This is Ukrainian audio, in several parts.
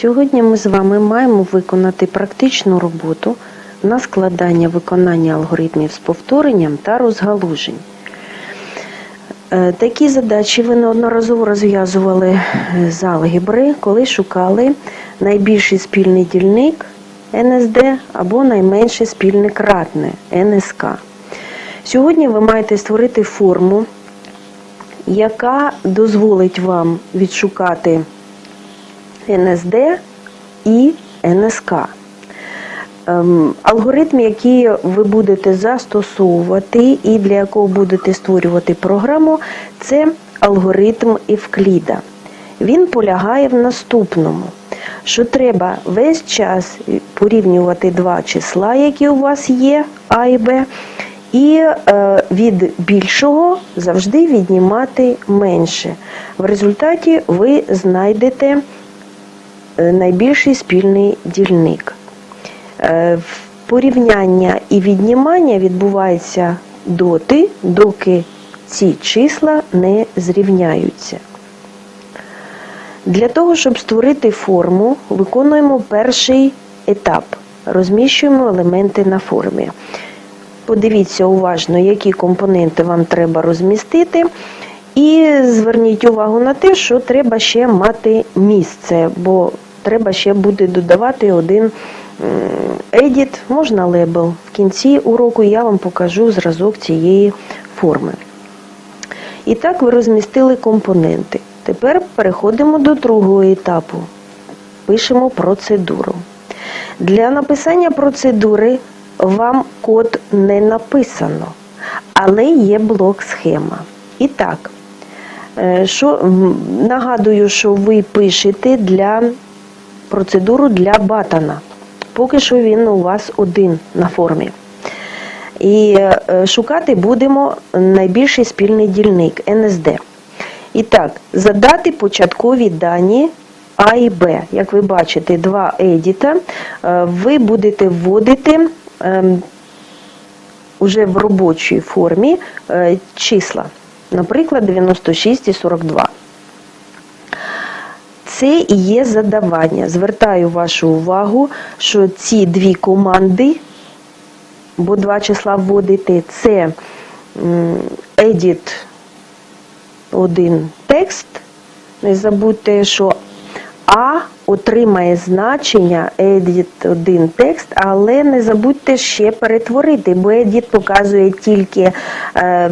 Сьогодні ми з вами маємо виконати практичну роботу на складання виконання алгоритмів з повторенням та розгалужень. Е, Такі задачі ви неодноразово розв'язували е, з алгебри, коли шукали найбільший спільний дільник НСД або найменший спільник ратне НСК. Сьогодні ви маєте створити форму, яка дозволить вам відшукати НСД і НСК. Ем, Алгоритм, який ви будете застосовувати і для якого будете створювати програму, це алгоритм Евкліда. Він полягає в наступному, що треба весь час порівнювати два числа, які у вас є, А і Б, і е, від більшого завжди віднімати менше. В результаті ви знайдете найбільший спільний дільник. Е, Порівняння і віднімання відбувається доти, доки ці числа не зрівняються. Для того, щоб створити форму, виконуємо перший етап. Розміщуємо елементи на формі. Подивіться уважно, які компоненти вам треба розмістити. І зверніть увагу на те, що треба ще мати місце, бо треба ще буде додавати один едіт, можна лейбл. В кінці уроку я вам покажу зразок цієї форми. І так ви розмістили компоненти. Тепер переходимо до другого етапу. Пишемо процедуру. Для написання процедури вам код не написано, але є блок схема. І так, е, що, нагадую, що ви пишете для процедуру для батана. Поки що він у вас один на формі. І е, шукати будемо найбільший спільний дільник НСД. І так, задати початкові дані А і Б. Як ви бачите, два едіта. Е, Ви будете вводити ем, уже в робочій формі е, числа, наприклад, 96 і 42. Це і є задавання. Звертаю вашу увагу, що ці дві команди, бо два числа вводити, це edit один текст. Не забудьте, що А отримає значення edit один текст, але не забудьте ще перетворити, бо edit показує тільки е,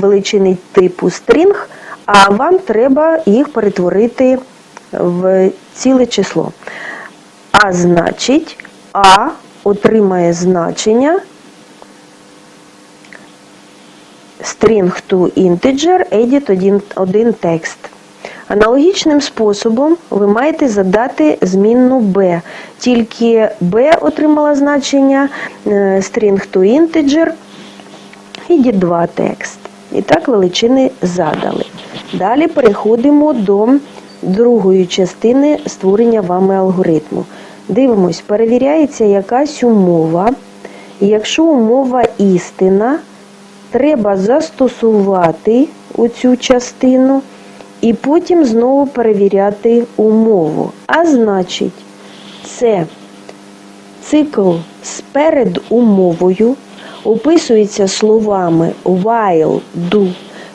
величини типу string, а вам треба їх перетворити в ціле число. А значить, А отримає значення string to integer, edit один, один текст. Аналогічним способом ви маєте задати змінну b. Тільки b отримала значення е, string to integer, edit 2 текст. І так величини задали. Далі переходимо до другої частини створення вами алгоритму. Дивимось, перевіряється якась умова. Якщо умова істина, треба застосувати оцю частину і потім знову перевіряти умову. А значить, це цикл з передумовою описується словами while, do.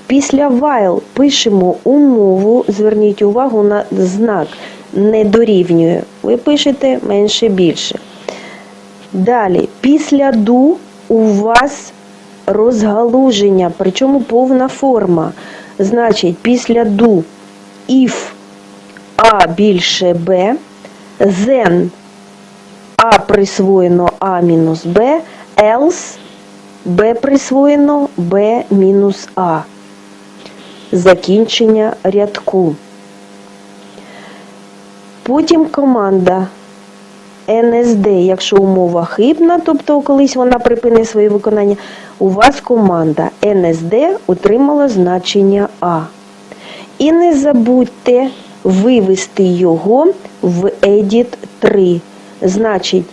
Після while пишемо умову, зверніть увагу на знак не дорівнює. Ви пишете менше більше. Далі, після do у вас розгалуження, причому повна форма. Значить, після do if А більше Б, then А присвоєно А мінус Б, else Б присвоєно Б мінус А. Закінчення рядку. Потім команда НСД, якщо умова хибна, тобто колись вона припинить своє виконання, у вас команда НСД отримала значення А. І не забудьте вивести його в Edit 3. Значить,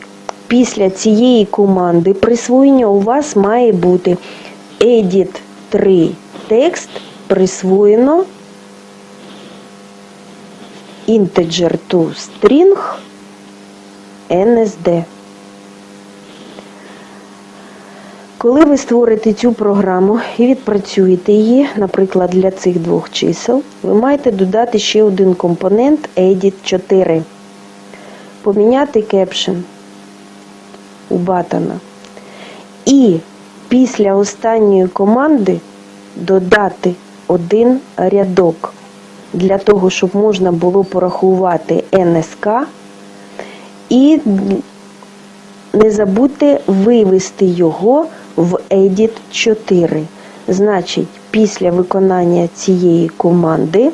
після цієї команди присвоєння у вас має бути Edit 3 текст присвоєно integer to string NSD. Коли ви створите цю програму і відпрацюєте її, наприклад, для цих двох чисел, ви маєте додати ще один компонент Edit 4. Поміняти кепшн у батона. І після останньої команди додати один рядок для того, щоб можна було порахувати НСК і не забудьте вивести його в Edit 4. Значить, після виконання цієї команди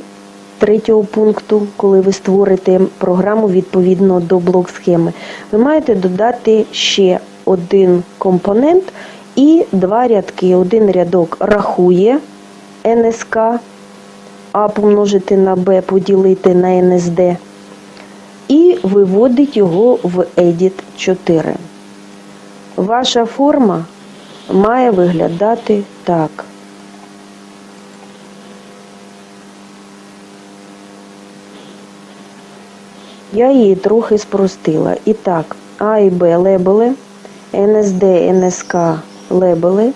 третього пункту, коли ви створите програму відповідно до блок схеми, ви маєте додати ще один компонент і два рядки. Один рядок рахує НСК, А помножити на Б, поділити на NSD і виводить його в Edit 4. Ваша форма має виглядати так. Я її трохи спростила. І так, А і Б лебели, NSD, NSK лебели,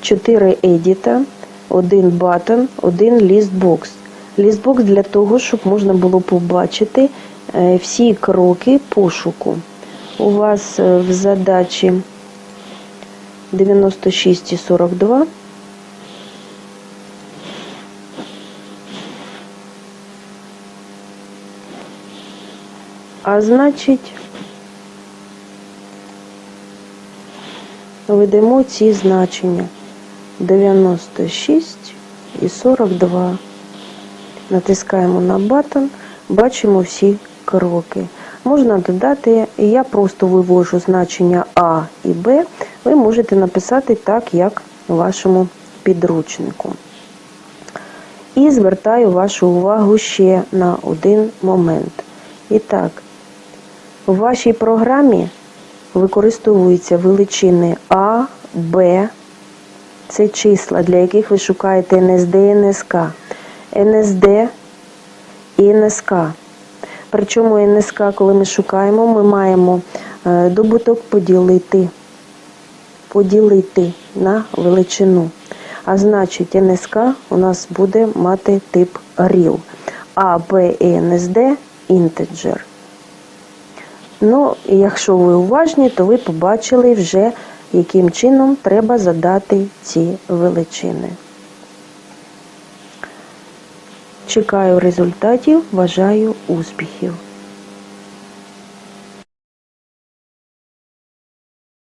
4 едіта, один батон, один лістбокс. Лістбокс для того, щоб можна було побачити е, всі кроки пошуку. У вас е, в задачі 96 і 42. А значить, ведемо ці значення 96 і 42. Натискаємо на батон, бачимо всі кроки. Можна додати, я просто вивожу значення А і Б, ви можете написати так, як у вашому підручнику. І звертаю вашу увагу ще на один момент. І так, у вашій програмі використовуються величини А, Б, це числа, для яких ви шукаєте НСД і НСК. НСД і НСК. Причому НСК, коли ми шукаємо, ми маємо е, добуток поділити, поділити на величину. А значить, НСК у нас буде мати тип real. А, Б і НСД інтеджер. Ну, і якщо ви уважні, то ви побачили вже, яким чином треба задати ці величини. Чекаю результатів, бажаю успіхів!